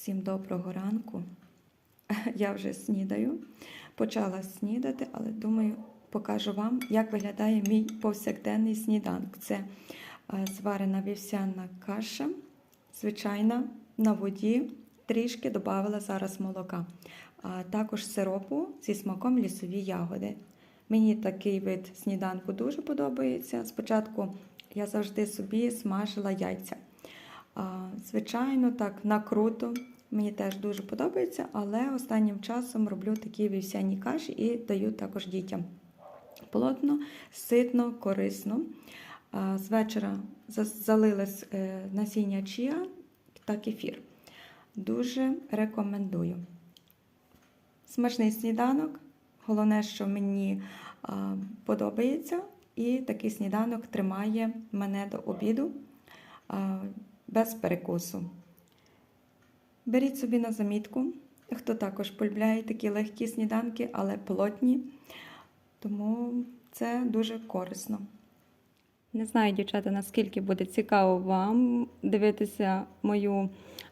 Всім доброго ранку. Я вже снідаю. Почала снідати, але думаю, покажу вам, як виглядає мій повсякденний сніданок. Це е, зварена вівсяна каша, звичайна на воді, трішки додавала зараз молока. А також сиропу зі смаком лісові ягоди. Мені такий вид сніданку дуже подобається. Спочатку я завжди собі смажила яйця. Звичайно, так накруто. Мені теж дуже подобається, але останнім часом роблю такі вівсяні каші і даю також дітям. Плотно, ситно, корисно. З вечора за- залили з, е, насіння чія та кефір. Дуже рекомендую. Смачний сніданок. Головне, що мені подобається, і такий сніданок тримає мене до обіду без перекусу. Беріть собі на замітку, хто також полюбляє такі легкі сніданки, але плотні. Тому це дуже корисно. Не знаю, дівчата, наскільки буде цікаво вам дивитися мою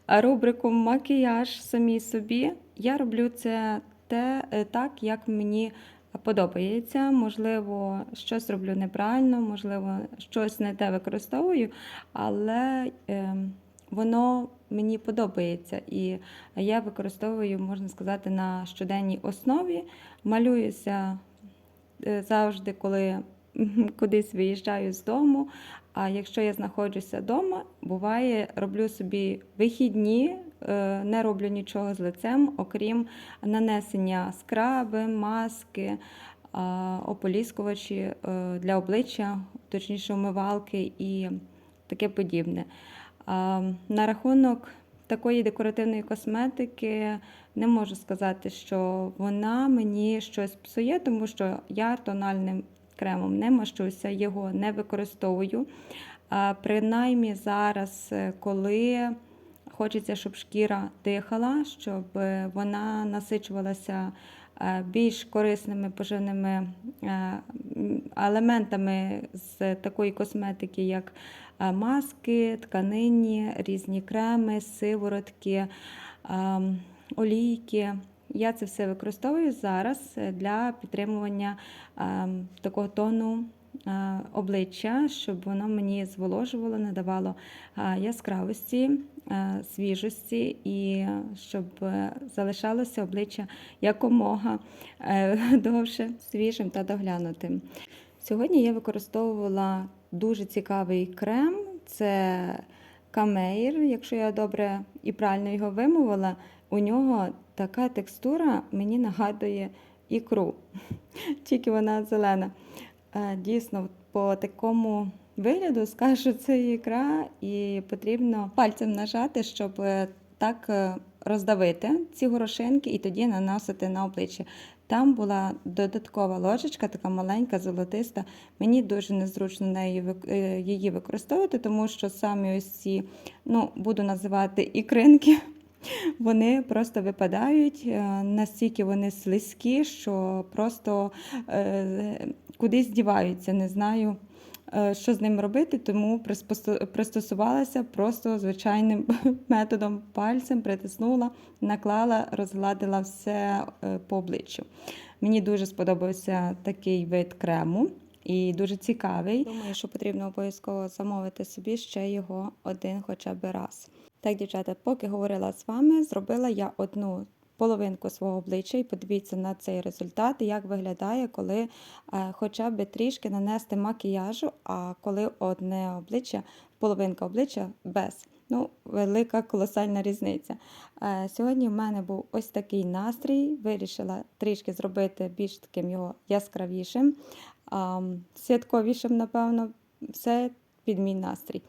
рубрику Макіяж самі собі. Я роблю це те, е, так, як мені подобається. Можливо, щось роблю неправильно, можливо, щось не те використовую, але е, воно мені подобається. І я використовую, можна сказати, на щоденній основі. Малююся е, завжди, коли кудись виїжджаю з дому. А якщо я знаходжуся вдома, буває, роблю собі вихідні, е, не роблю нічого з лицем, окрім нанесення скраби, маски, ополіскувачі е, для обличчя, точніше умивалки і таке подібне. На рахунок такої декоративної косметики не можу сказати, що вона мені щось псує, тому що я тональним кремом не мащуся, його не використовую. Принаймні зараз, е, коли хочеться, щоб шкіра дихала, щоб е, вона насичувалася е, більш корисними поживними елементами з такої косметики, як маски, тканинні, різні креми, сиворотки, олійки. Я це все використовую зараз е, для підтримування е, такого тону е, обличчя, щоб воно мені зволожувало, надавало яскравості, свіжості і щоб залишалося обличчя якомога довше свіжим та доглянутим. Сьогодні я використовувала дуже цікавий крем. Це камеїр, якщо я добре і правильно його вимовила, у нього така текстура мені нагадує ікру, тільки вона зелена. Е, Дійсно, по такому вигляду скажу, це ікра, і потрібно пальцем нажати, щоб е, так е, роздавити ці горошинки і тоді наносити на обличчя. Там була додаткова ложечка, така маленька, золотиста. Мені дуже незручно неї, е, її використовувати, тому що самі ось ці, ну, буду називати ікринки, вони просто випадають, е, настільки вони слизькі, що просто е, кудись діваються. Не знаю, що з ним робити, тому пристосувалася просто звичайним методом пальцем, притиснула, наклала, розгладила все е, по обличчю. Мені дуже сподобався такий вид крему. І дуже цікавий. Думаю, що потрібно обов'язково замовити собі ще його один хоча б раз. Так, дівчата, поки говорила з вами, зробила я одну половинку свого обличчя і подивіться на цей результат, як виглядає, коли е, хоча б трішки нанести макіяжу, а коли одне обличчя, половинка обличчя без. Ну, велика колосальна різниця. Е, Сьогодні в мене був ось такий настрій. Вирішила трішки зробити більш таким його яскравішим, святковішим, напевно, все під мій настрій.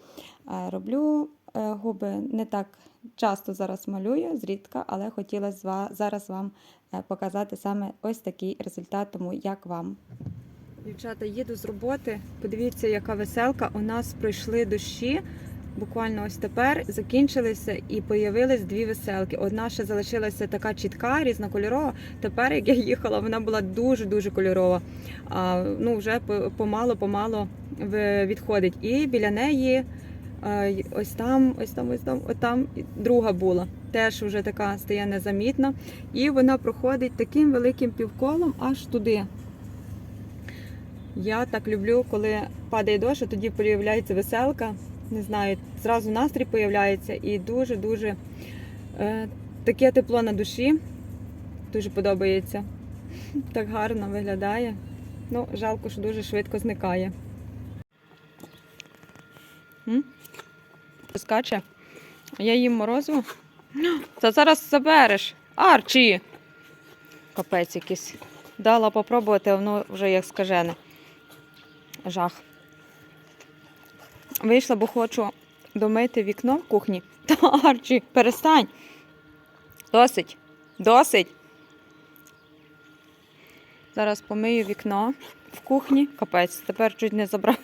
Е, Роблю губи не так часто зараз малюю, зрідка, але хотіла зараз вам е, показати саме ось такий результат, тому як вам. Дівчата, їду з роботи. Подивіться, яка веселка. У нас пройшли дощі. Буквально ось тепер закінчилися і появились дві веселки. Одна ще залишилася така чітка, різнокольорова. Тепер, як я їхала, вона була дуже дуже кольорова. А, ну вже помало помало відходить. І біля неї Ось там, ось там, ось там, отам і друга була. Теж вже така стає незамітна. І вона проходить таким великим півколом аж туди. Я так люблю, коли падає дощ, а тоді появляється веселка. Не знаю, зразу настрій появляється і дуже-дуже е, таке тепло на душі. Дуже подобається. Так гарно виглядає. Ну, жалко, що дуже швидко зникає. М? Скаче. Я їм морозиво. Та зараз забереш. Арчі! Капець якийсь. Дала попробувати, а воно вже як скажене. Жах. Вийшла, бо хочу домити вікно в кухні. Та Арчі, перестань. Досить. Досить. Зараз помию вікно в кухні. Капець, тепер чуть не забрав.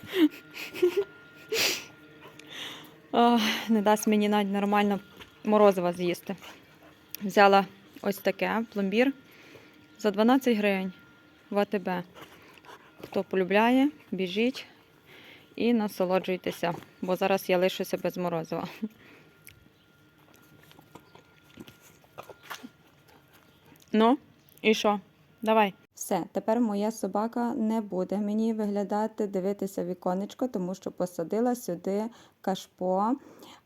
Ох, не дасть мені навіть нормально морозива з'їсти. Взяла ось таке пломбір за 12 гривень в АТБ. Хто полюбляє, біжіть і насолоджуйтеся, бо зараз я лишуся без морозива. Ну, і що? Давай. Все, тепер моя собака не буде мені виглядати, дивитися віконечко, тому що посадила сюди кашпо.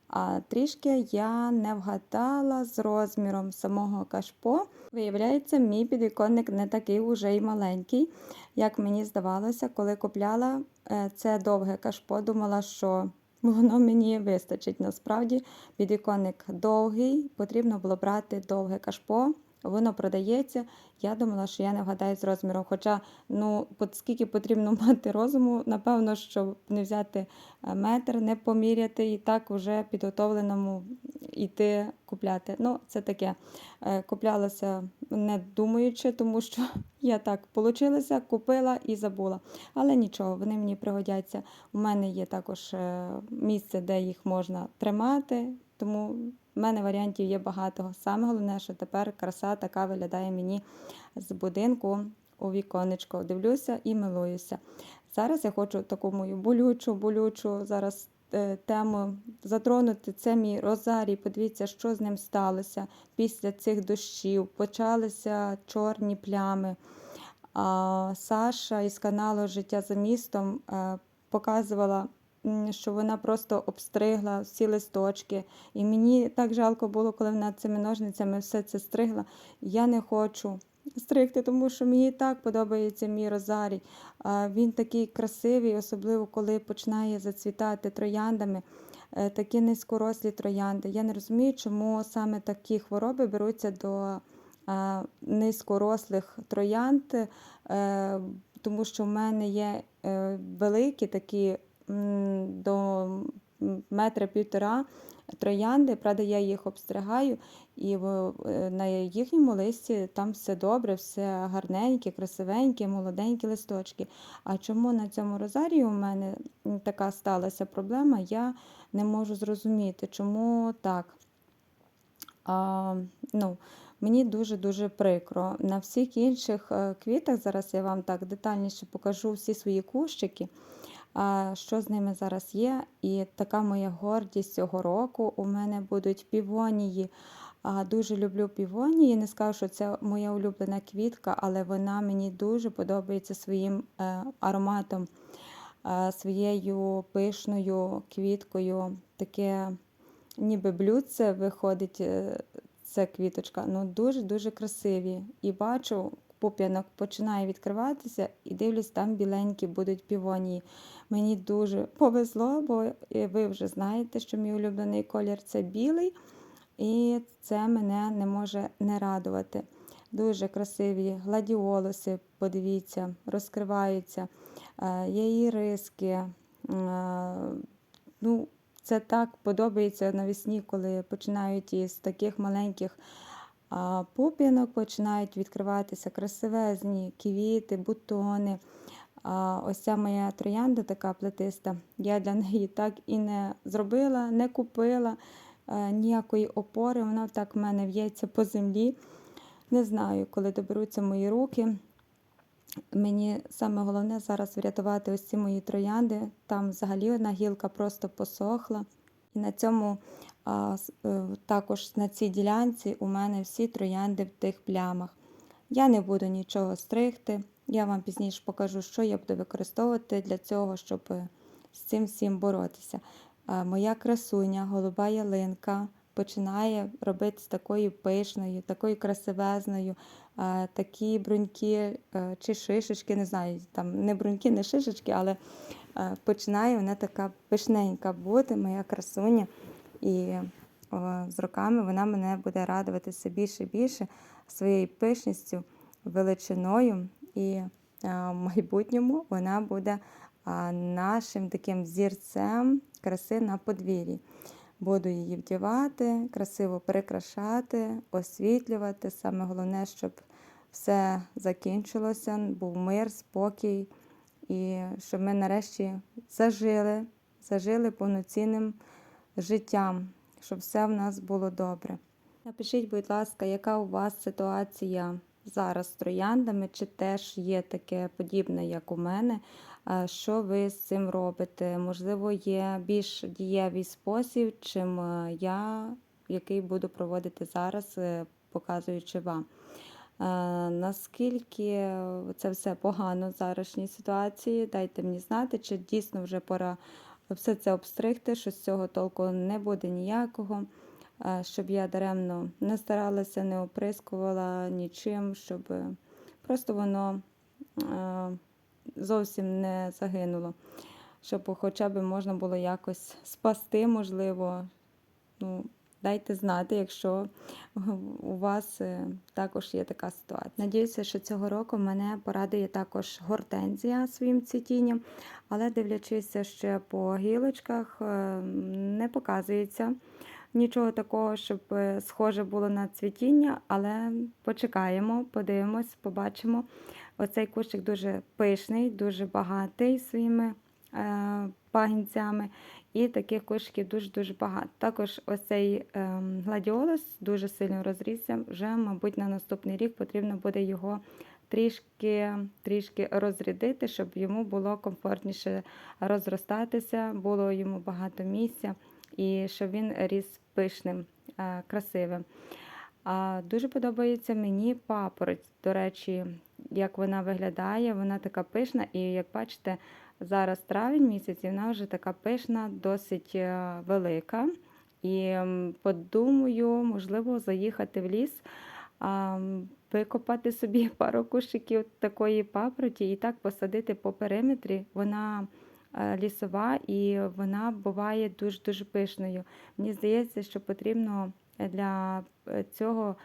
А трішки я не вгадала з розміром самого кашпо. Виявляється, мій підвіконник не такий уже й маленький, як мені здавалося, коли купляла е, це довге кашпо, думала, що воно мені вистачить. Насправді підвіконник довгий, потрібно було брати довге кашпо. Воно продається. Я думала, що я не вгадаю з розміром. Хоча, ну, скільки потрібно мати розуму, напевно, щоб не взяти е, метр, не поміряти і так вже підготовленому йти купляти. Ну, це таке. Е, Куплялася не думаючи, тому що я так получилася, купила і забула. Але нічого, вони мені пригодяться. У мене є також е, місце, де їх можна тримати, тому в мене варіантів є багато. Саме головне, що тепер краса така виглядає мені з будинку у віконечко. Дивлюся і милуюся. Зараз я хочу таку мою болючу, болючу зараз е, тему затронути. Це мій розарій. Подивіться, що з ним сталося після цих дощів. Почалися чорні плями. А, Саша із каналу Життя за містом е, показувала що вона просто обстригла всі листочки. І мені так жалко було, коли вона цими ножницями все це стригла. Я не хочу стригти, тому що мені так подобається мій розарій. Він такий красивий, особливо коли починає зацвітати трояндами. Е, Такі низькорослі троянди. Я не розумію, чому саме такі хвороби беруться до низькорослих троянд, е, тому що в мене є е, великі такі до метра півтора троянди. Правда, я їх обстригаю, і е, на їхньому листі там все добре, все гарненьке, красивеньке, молоденькі листочки. А чому на цьому розарії у мене така сталася проблема, я не можу зрозуміти, чому так. А, ну, мені дуже-дуже прикро. На всіх інших е, квітах, зараз я вам так детальніше покажу всі свої кущики, що з ними зараз є. І така моя гордість цього року. У мене будуть півонії. Дуже люблю півонії. Не скажу, що це моя улюблена квітка, але вона мені дуже подобається своїм е, ароматом, е, своєю пишною квіткою. Таке ніби блюдце виходить е, ця квіточка. Ну дуже-дуже красиві. І бачу, пуп'янок починає відкриватися, і дивлюсь, там біленькі будуть півонії. Мені дуже повезло, бо е, ви вже знаєте, що мій улюблений колір це білий, і це мене не може не радувати. Дуже красиві гладіолуси, подивіться, розкриваються, Е, є іриски. е, Ну, це так подобається навесні, коли починають із таких маленьких а, пуп'янок, починають відкриватися красивезні квіти, бутони. А, ось ця моя троянда така плетиста. Я для неї так і не зробила, не купила е, ніякої опори. Вона так в мене в'ється по землі. Не знаю, коли доберуться мої руки. Мені саме головне зараз врятувати ось ці мої троянди. Там взагалі одна гілка просто посохла. І на цьому а, е, також на цій ділянці у мене всі троянди в тих плямах. Я не буду нічого стригти. Я вам пізніше покажу, що я буду використовувати для цього, щоб е, з цим всім боротися. Моя красуня, голуба ялинка, починає робити з такою пишною, такою красивезною. Такі бруньки е, чи шишечки, не знаю, там не бруньки, не шишечки, але е, починає вона така пишненька бути, моя красуня. І з роками вона мене буде радувати все більше і більше своєю пишністю, величиною. І е, в майбутньому вона буде нашим таким зірцем краси на подвір'ї. Буду її вдівати, красиво прикрашати, освітлювати. Саме головне, щоб все закінчилося, був мир, спокій, і щоб ми нарешті зажили, зажили повноцінним життям, щоб все в нас було добре. Напишіть, будь ласка, яка у вас ситуація зараз з трояндами, чи теж є таке подібне, як у мене. Що ви з цим робите? Можливо, є більш дієвий спосіб, чим е, я, який буду проводити зараз, е, показуючи вам. Е, Наскільки це все погано в зарашній ситуації? Дайте мені знати, чи дійсно вже пора все це обстригти, що з цього толку не буде ніякого, щоб я даремно не старалася, не оприскувала нічим, щоб е, просто воно е, зовсім не загинуло. Щоб хоча б можна було якось спасти, можливо. Ну, дайте знати, якщо у вас е, також є така ситуація. Надіюся, що цього року мене порадує також гортензія своїм цвітінням, але дивлячись ще по гілочках, е, не показується нічого такого, щоб е, схоже було на цвітіння, але почекаємо, подивимось, побачимо. Оцей кущик дуже пишний, дуже багатий своїми е, пагінцями. І таких кошиків дуже-дуже багато. Також ось цей ем, гладіолус дуже сильно розрісся. Вже, мабуть, на наступний рік потрібно буде його трішки, трішки розрядити, щоб йому було комфортніше розростатися, було йому багато місця і щоб він ріс пишним, е, красивим. Дуже подобається мені папороть. До речі, як вона виглядає, вона така пишна, і як бачите, зараз травень місяць, і вона вже така пишна, досить е, велика. І подумаю, можливо, заїхати в ліс, викопати собі пару кущиків такої папороті і так посадити по периметрі. Вона лісова і вона буває дуже-дуже пишною. Мені здається, що потрібно для е, цього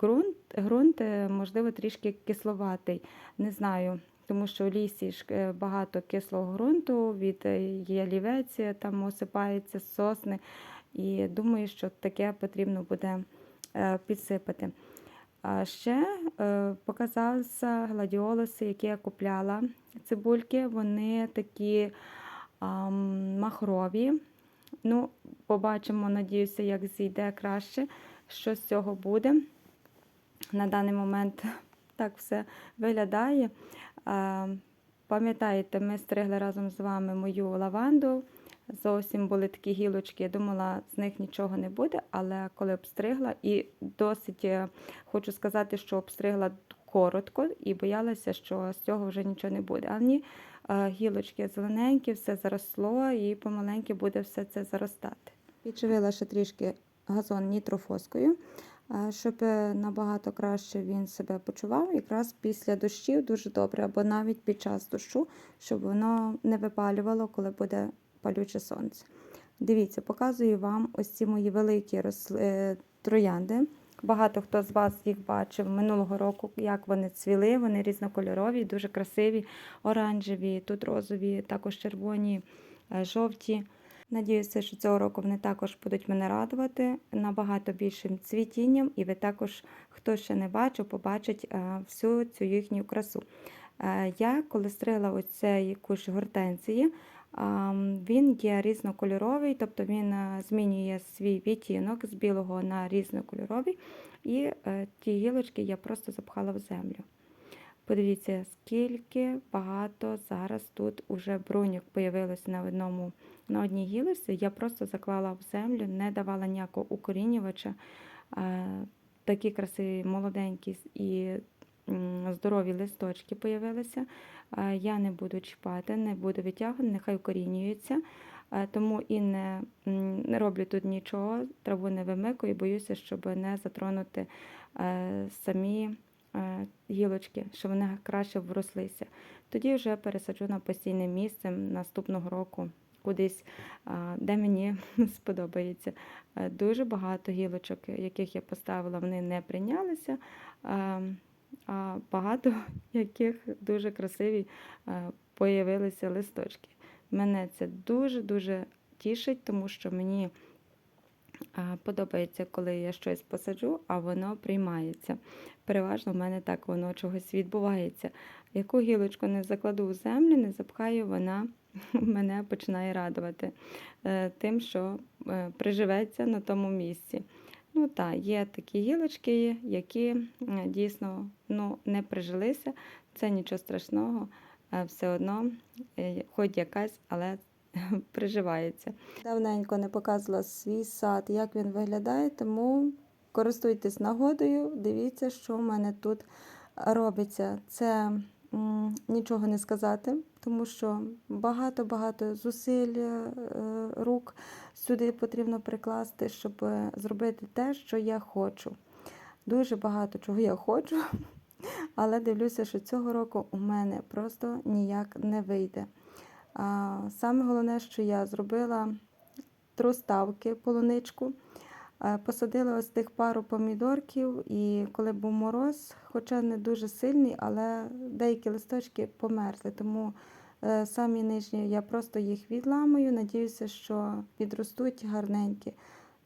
ґрунт, ґрунт, е, можливо, трішки кисловатий. Не знаю, тому що в лісі ж е, багато кислого ґрунту, від е, ялівець е, там осипається сосни. І думаю, що таке потрібно буде е, підсипати. А ще е, показався гладіолуси, які я купляла. Цибульки, вони такі махрові. Ну, побачимо, надіюся, як зійде краще, що з цього буде. На даний момент так все виглядає. Пам'ятаєте, ми стригли разом з вами мою лаванду. Зовсім були такі гілочки. Я думала, з них нічого не буде, але коли обстригла, і досить е, хочу сказати, що обстригла коротко і боялася, що з цього вже нічого не буде. А ні, е, гілочки зелененькі, все заросло і помаленьки буде все це заростати. Підживила ще трішки газон нітрофоскою, е, щоб набагато краще він себе почував. Якраз після дощів дуже добре, або навіть під час дощу, щоб воно не випалювало, коли буде палюче сонце. Дивіться, показую вам ось ці мої великі росли, е, троянди. Багато хто з вас їх бачив минулого року, як вони цвіли. Вони різнокольорові, дуже красиві, оранжеві, тут розові, також червоні, е, жовті. Надіюся, що цього року вони також будуть мене радувати набагато більшим цвітінням, і ви також, хто ще не бачив, побачить е, всю цю їхню красу. Я, коли стригла ось цей кущ гортензії, а, він є різнокольоровий, тобто він е, змінює свій відтінок з білого на різнокольоровий, і е, ті гілочки я просто запхала в землю. Подивіться, скільки багато зараз тут уже бруньок появилось на одному на одній гілочці я просто заклала в землю, не давала ніякого укорінювача. Е, Такі красиві, молоденькі і здорові листочки появилися. Е, Я не буду чіпати, не буду витягувати, нехай укорінюються. Е, Тому і не, роблю тут нічого, траву не вимикую, боюся, щоб не затронути е, самі гілочки, щоб вони краще врослися. Тоді вже пересаджу на постійне місце наступного року кудись, де мені сподобається. Дуже багато гілочок, яких я поставила, вони не прийнялися, а, багато яких дуже красиві е, появилися листочки. Мене це дуже-дуже тішить, тому що мені подобається, коли я щось посаджу, а воно приймається. Переважно в мене так воно чогось відбувається. Яку гілочку не закладу в землю, не запхаю, вона мене починає радувати е, тим, що е, приживеться на тому місці. Ну так, є такі гілочки, які е, дійсно ну, не прижилися, це нічого страшного, е, все одно, е, хоч якась, але приживається. Давненько не показувала свій сад, як він виглядає, тому користуйтесь нагодою, дивіться, що в мене тут робиться. Це нічого не сказати, тому що багато-багато зусиль е, рук сюди потрібно прикласти, щоб зробити те, що я хочу. Дуже багато чого я хочу, але дивлюся, що цього року у мене просто ніяк не вийде. А, Саме головне, що я зробила троставки, полуничку. Е, Посадила ось тих пару помідорків, і коли був мороз, хоча не дуже сильний, але деякі листочки померзли. Тому е, самі нижні я просто їх відламую. Надіюся, що підростуть гарненькі.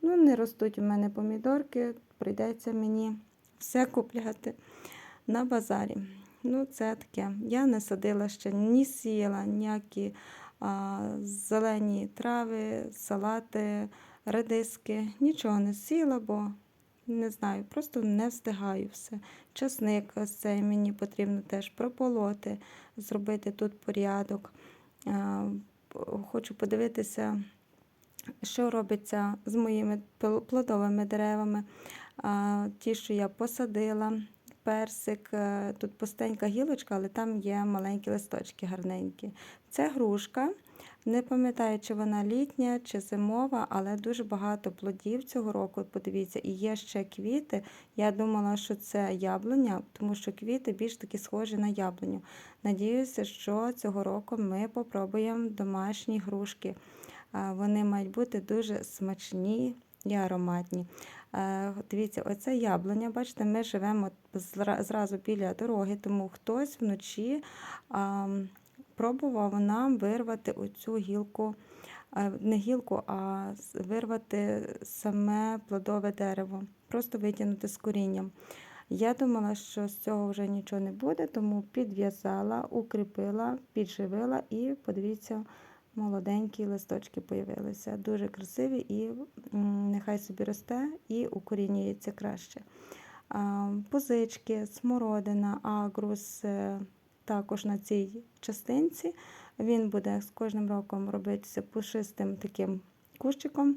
Ну, не ростуть у мене помідорки, прийдеться мені все купляти на базарі. Ну, це таке. Я не садила ще, ні сіяла ніякі а, зелені трави, салати, редиски. Нічого не сіяла, бо не знаю, просто не встигаю все. Часник ось цей мені потрібно теж прополоти, зробити тут порядок. Хочу подивитися, що робиться з моїми плодовими деревами. Ті, що я посадила, персик, е, тут пустенька гілочка, але там є маленькі листочки гарненькі. Це грушка. Не пам'ятаю, чи вона літня, чи зимова, але дуже багато плодів цього року. Подивіться, і є ще квіти. Я думала, що це яблуня, тому що квіти більш таки схожі на яблуню. Надіюся, що цього року ми попробуємо домашні грушки. Вони мають бути дуже смачні і ароматні. Е, Дивіться, оце яблуня. Бачите, ми живемо зразу біля дороги, тому хтось вночі пробував нам вирвати оцю гілку, е, не гілку, а вирвати саме плодове дерево, просто витягнути з корінням. Я думала, що з цього вже нічого не буде, тому підв'язала, укріпила, підживила і подивіться, молоденькі листочки появилися. Дуже красиві і нехай собі росте і укорінюється краще. Позички, смородина, агрус е, також на цій частинці. Він буде з кожним роком робитися пушистим таким кущиком.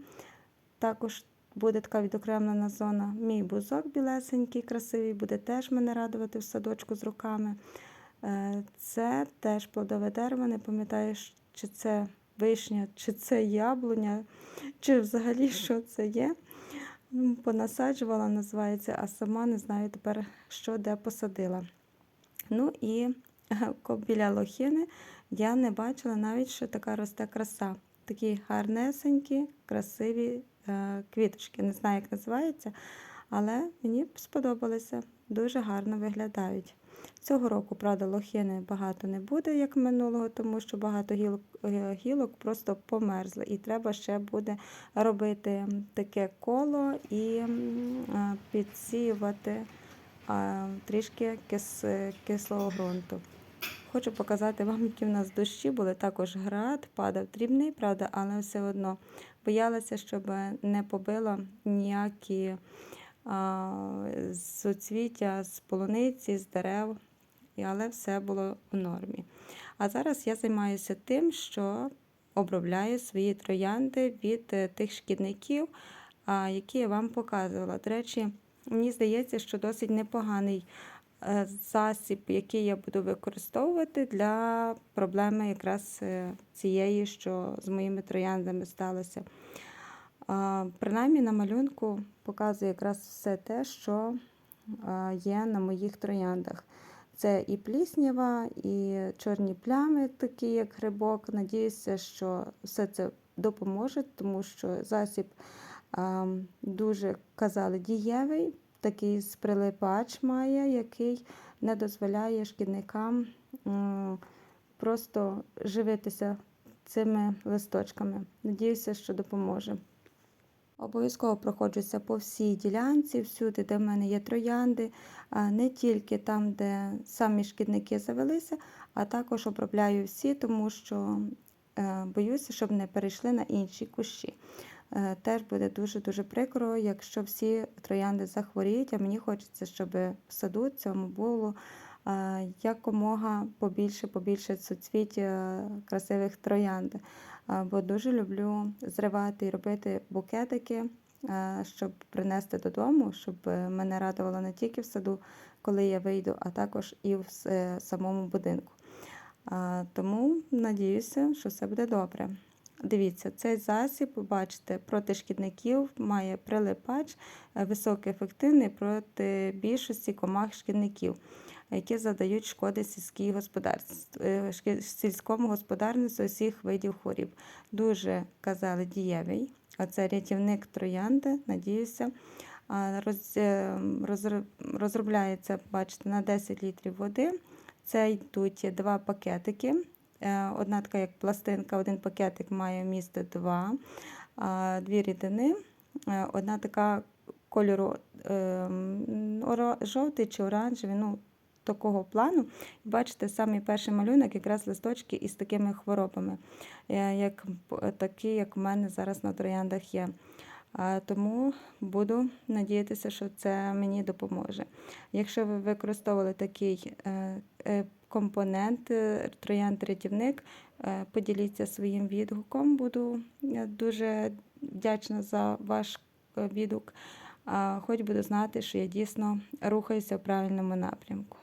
Також буде така відокремлена зона. Мій бузок білесенький, красивий, буде теж мене радувати в садочку з руками. Е, Це теж плодове дерево. Не пам'ятаю, чи це вишня, чи це яблуня, чи взагалі що це є. Понасаджувала, називається, а сама не знаю тепер, що де посадила. Ну і біля лохини я не бачила навіть, що така росте краса. Такі гарнесенькі, красиві е, квіточки. Не знаю, як називається, але мені сподобалися. Дуже гарно виглядають. Цього року, правда, лохини багато не буде, як минулого, тому що багато гілок, е, гілок просто померзли. І треба ще буде робити таке коло і е, підсіювати е, трішки кис, кислого ґрунту. Хочу показати вам, які в нас дощі були. Також град падав дрібний, правда, але все одно боялася, щоб не побило ніякі а, соцвіття з полуниці, з дерев, але все було в нормі. А зараз я займаюся тим, що обробляю свої троянди від е, тих шкідників, які я вам показувала. До речі, мені здається, що досить непоганий засіб, який я буду використовувати для проблеми якраз е, цієї, що з моїми трояндами сталося. Принаймні на малюнку показує якраз все те, що є на моїх трояндах. Це і пліснява, і чорні плями, такі як грибок. Надіюся, що все це допоможе, тому що засіб дуже казали дієвий, такий прилипач має, який не дозволяє шкідникам просто живитися цими листочками. Надіюся, що допоможе. Обов'язково проходжуся по всій ділянці, всюди, де в мене є троянди, не тільки там, де самі шкідники завелися, а також обробляю всі, тому що е, боюся, щоб не перейшли на інші кущі. Е, Теж буде дуже-дуже прикро, якщо всі троянди захворіють, а мені хочеться, щоб в саду цьому було е, якомога побільше, побільше суцвіть е, красивих троянд. Бо дуже люблю зривати і робити букетики, щоб принести додому, щоб мене радувало не тільки в саду, коли я вийду, а також і в самому будинку. Тому надіюся, що все буде добре. Дивіться, цей засіб, бачите, проти шкідників має прилипач, е, високоефективний проти більшості комах шкідників, які задають шкоди сільській господарстві, е, сільському господарництву усіх видів хворіб. Дуже казали дієвий. Оце рятівник троянди, надіюся. Роз, е, розробляється, бачите, на 10 літрів води. Це йдуть два пакетики. Е, Одна така як пластинка, один пакетик має вмісти два, дві рідини. Е, Одна така кольору е, жовтий чи оранжевий, ну, такого плану. Бачите, самий перший малюнок якраз листочки із такими хворобами, як, такі, як у мене зараз на трояндах є. Тому буду надіятися, що це мені допоможе. Якщо ви використовували такий е, е, компонент, е, троянд-рятівник, е, поділіться своїм відгуком. Буду дуже вдячна за ваш відгук. Хоч буду знати, що я дійсно рухаюся в правильному напрямку.